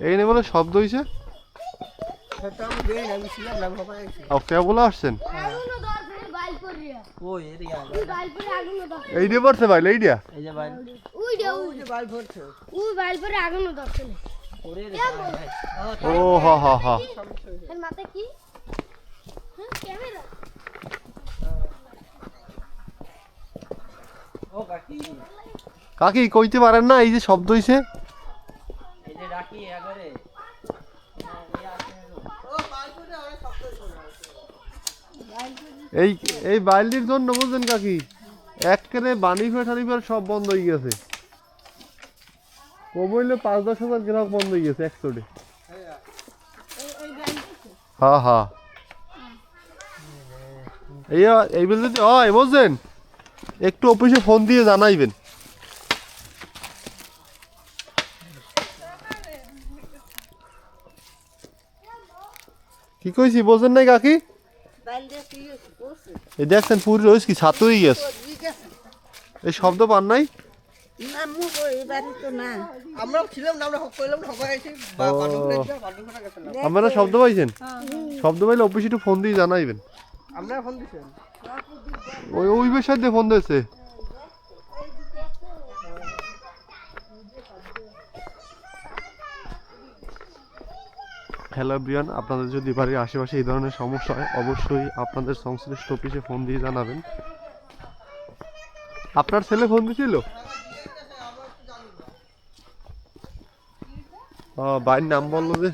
এই নিয়ে বলে শব্দ না না বলে আসছেন? এই দিয়ে পড়ছে ভাই এই ও হা হা হা। কাকি কইতে পারেন না এই যে শব্দ হইছে? এই এই বাইলটির জন্য বুঝলেন কাকি? একেবারে বানি ফের টানি ফের সব বন্ধ হয়ে গেছে। কমইলে পাঁচ দশ হাজার গ্রাহক বন্ধ হয়ে গেছে একশোটে হা হ্যাঁ এই এই বলতে ও বুঝছেন? একটু অফিসে ফোন দিয়ে জানাইবেন। কি কইছি বোঝেন নাই কাকি? এই দেখছেন পুরী রয়েছে কি ছাত্র হয়ে গেছে। এই শব্দ পান নাই? আপনারা শব্দ পাইছেন? শব্দ পাইলে অফিসে একটু ফোন দিয়ে জানাইবেন। ওই ওই বেশার দিয়ে ফোন দিয়েছে। হ্যালো ব্রিয়ান, আপনাদের যদি বাড়ির আশেপাশে এই ধরনের সমস্যা হয়, অবশ্যই আপনাদের সংশ্লিষ্ট অফিসে ফোন দিয়ে জানাবেন। আপনার ছেলে ফোন দিছিল? বাড়ির নাম বলল যে